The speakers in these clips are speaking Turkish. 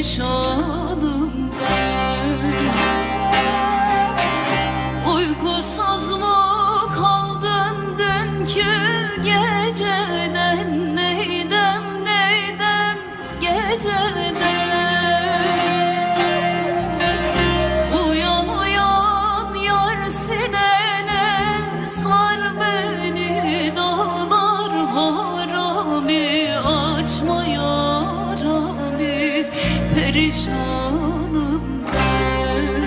perişanım ben. Uykusuz mu kaldım dünkü gecede perişanım ben.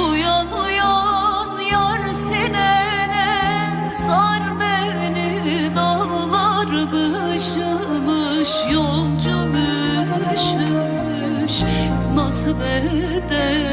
Uyan uyan yar sinene Sar beni dağlar kışımış Yolcum üşümüş nasıl eder?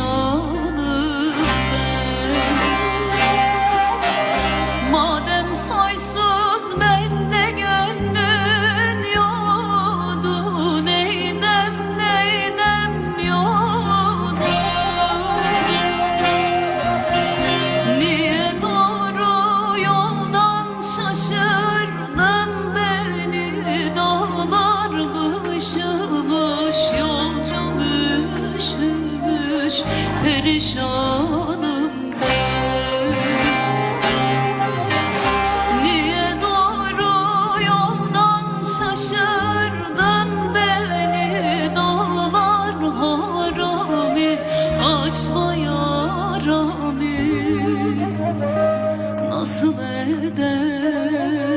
know sarhoş perişanım ben. Niye doğru yoldan şaşırdın beni? Dağlar harami açma yarami. Nasıl eder?